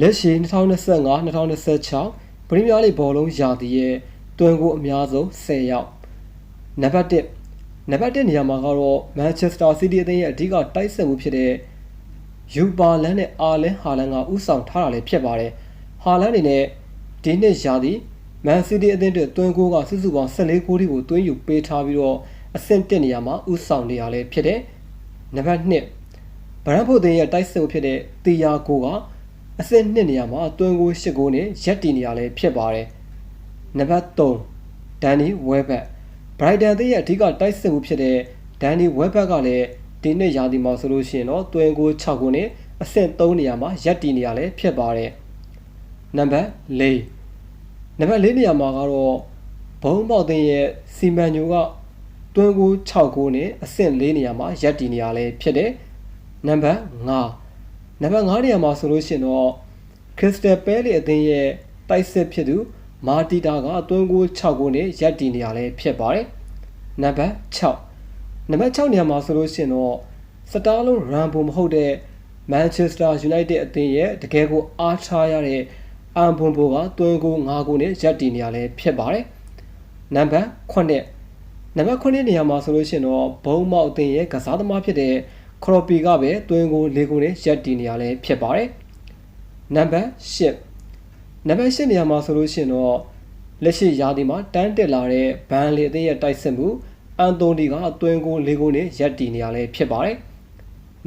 လက်ရှိ2025-2026ပရီးမီးယားလိဘောလုံးရာသီရဲ့တွင်ကိုအများဆုံး10ယောက်နံပါတ်1နံပါတ်1နေရာမှာကတော့ Manchester City အသင်းရဲ့အဓိကတိုက်စစ်မှုဖြစ်တဲ့ယူပါလန်နဲ့အာလန်ဟာလန်ကဥဆောင်ထားတာလည်းဖြစ်ပါတယ်ဟာလန်အနေနဲ့ဒီနှစ်ရာသီ Man City အသင်းအတွက်တွင်ကိုကစုစုပေါင်း14ဂိုးထိကိုတွင်းယူပေးထားပြီးတော့အဆင့်1နေရာမှာဥဆောင်နေရလဲဖြစ်တယ်နံပါတ်2ဗရန်ဖို့တင်ရဲ့တိုက်စစ်မှုဖြစ်တဲ့တီယာကိုက အဆင့်2နေရာမှာတွင်းကို8ဂိုးနဲ့ရက်တီနေရလဲဖြစ်ပါတယ်နံပါတ်3ဒန်နီဝဲဘက်ဘရိုက်တန်သင်းရဲ့အဓိကတိုက်စစ်မှုဖြစ်တဲ့ဒန်နီဝဲဘက်ကလည်းဒီနှစ်ရာသီမှာဆိုလို့ရှိရင်တော့တွင်းကို6ဂိုးနဲ့အဆင့်3နေရာမှာရက်တီနေရလဲဖြစ်ပါတယ်နံပါတ်4နံပါတ်4နေရာမှာကတော့ဘုံပေါက်သိန်းရဲ့စီမန်ညိုကတွင်းကို6ကိုနဲ့အဆင့်4နေရာမှာရပ်တည်နေရလဲဖြစ်တယ်နံပါတ်5 နံပါတ်5နေရာမှာဆိုလို့ရှိရင်တော့ခရစ္စတယ်ပဲလီအသင်းရဲ့တိုက်စစ်ဖြစ်သူမာတီတာကတွင်းကို6ကိုနဲ့ရပ်တည်နေရလဲဖြစ်ပါတယ်နံပါတ်6နံပါတ်6နေရာမှာဆိုလို့ရှိရင်တော့စတားလုံးရန်ပုံမဟုတ်တဲ့ Manchester United အသင်းရဲ့တကယ်ကိုအားထားရတဲ့အမ်ဘွန်ဘိုကတွင်းကို9ကိုနဲ့ရပ်တည်နေရလဲဖြစ်ပါတယ်နံပါတ်9နံပါတ်9နေရာမှာဆိုလို့ရှိရင်တော့ဘုံမောက်အသင်းရဲ့ကစားသမားဖြစ်တဲ့ ခရိုပီကပဲတွင်းကို၄ကိုနဲ့ရပ်တည်နေရလဲဖြစ်ပါတယ်နံပါတ်10နံပါတ်10နေရာမှာဆိုလို့ရှိရင်တော့လက်ရှိရာသီမှာတန်းတက်လာတဲ့ဘန်လီအသင်းရဲ့တိုက်စစ်မှုအန်တိုနီကတွင်းကို၄ကိုနဲ့ရပ်တည်နေရလဲဖြစ်ပါတယ်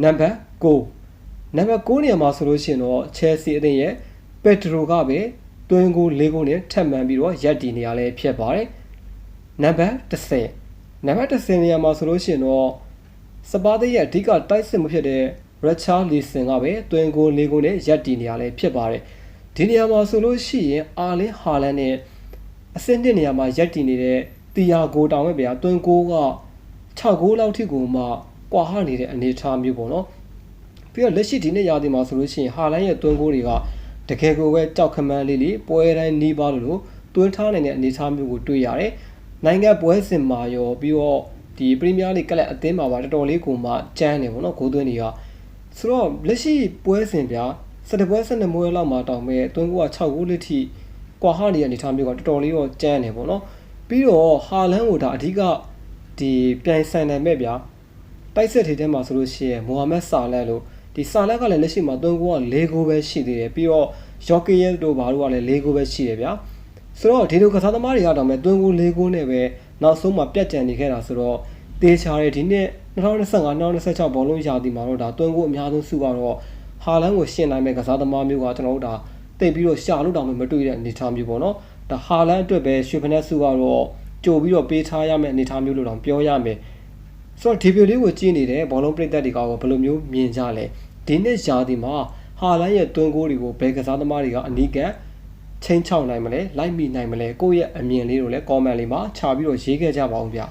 နံပါတ်9နံပါတ်9နေရာမှာဆိုလို့ရှိရင်တော့ Chelsea အသင်းရဲ့ပက်ဒရိုကပဲတွင်းကို၄ကိုနဲ့ထပ်မံပြီးတော့ရပ်တည်နေရလဲဖြစ်ပါတယ်နံပါတ်10နံပါတ်10နေရာမှာဆိုလို့ရှိရင်တော့ စပါးသရဲ့အဓိကတိုက်စစ်မှုဖြစ်တဲ့ Richard Leeson ကပဲတွင်ကိုလေးကိုနဲ့ရပ်တည်နေရလဲဖြစ်ပါတယ်ဒီနေရာမှာဆိုလို့ရှိရင်အာလင်ဟာလန်နဲ့အဆင့်1နေရာမှာရပ်တည်နေတဲ့တီယာကိုတောင်ပဲဗျာတွင်ကိုက6ဂိုးလောက်ထိကိုမှကွာဟနေတဲ့အနေအထားမျိုးပေါ့နော်ပြီးတော့လက်ရှိဒီနေ့ရာသီမှာဆိုလို့ရှိရင်ဟာလန်ရဲ့တွင်ကိုတွေကတကယ်ကိုပဲကြောက်ခမန်းလေးလေးပွဲတိုင်းနီးပါလို့လို့တွင်းထားနိုင်တဲ့အနေအထားမျိုးကိုတွေ့ရတယ်နိုင်ငံပွဲစဉ်မှာရောပြီးတော့ ဒီပရီးမီးယားလိကလပ်အသင်းမှာပါတော်တော်လေးကိုမှကျန်းနေပေါ့နော်ဂိုးသွင်းတွေကဆိုတော့လက်ရှိပွဲစဉ်ပြ17ပွဲ12ပွဲလောက်မှာတောင်မဲ့တွင်းကိုက6ဂိုးလေးထိကွာဟနေတဲ့အနေအထားမျိုးကတော်တော်လေးတော့ကျန်းနေပေါ့နော်ပြီးတော့ဟာလန်ကိုဒါအဓိကဒီပြိုင်ဆိုင်နိုင်မဲ့ဗျာတိုက်စစ်ထေထဲမှာဆိုလို့ရှိရင်မိုဟာမက်ဆာလက်လို့ဒီဆာလက်ကလည်းလက်ရှိမှာတွင်းကိုက၄ဂိုးပဲရှိသေးတယ်ပြီးတော့ယော့ကီယက်တို့ဘာတို့ကလည်း၄ဂိုးပဲရှိတယ်ဗျာ ဆိုတော့ဒီလိုကစားသမားတွေကတော့မဲ့တွင်းကို၄ဂိုးနဲ့ပဲနောက်ဆုံးမှာပြတ်ကျန်နေခဲ့တာဆိုတော့တေချာတဲ့ဒီနှစ်2025-2026ဘောလုံးရာသီမှာတော့ဒါတွင်းကိုအများဆုံးစုကတော့ဟာလန်ကိုရှင်းနိုင်မဲ့ကစားသမားမျိုးကကျွန်တော်တို့ဒါတိတ်ပြီးတော့ရှာလို့တောင်မတွေ့တဲ့အနေအထားမျိုးပေါ့နော်ဒါဟာလန်အတွက်ပဲရွှေဖနက်စုကတော့ကြိုပြီးတော့ပေးထားရမယ့်အနေအထားမျိုးလို့တောင်ပြောရမယ်ဆိုတော့ဒီဗီဒီယိုလေးကိုကြည့်နေတဲ့ဘောလုံးပရိသတ်တွေကဘယ်လိုမျိုးမြင်ကြလဲဒီနှစ်ရာသီမှာဟာလန်ရဲ့တွင်းကိုတွေကိုဘယ်ကစားသမားတွေကအနီးကပ် ချင်းချောက်နိုင်မလဲလိုက်မိနိုင်မလဲကိုယ့်ရဲ့အမြင်လေးကိုလည်း comment လေးမှာခြာပြီးတော့ရေးခဲ့ကြပါဦးဗျာ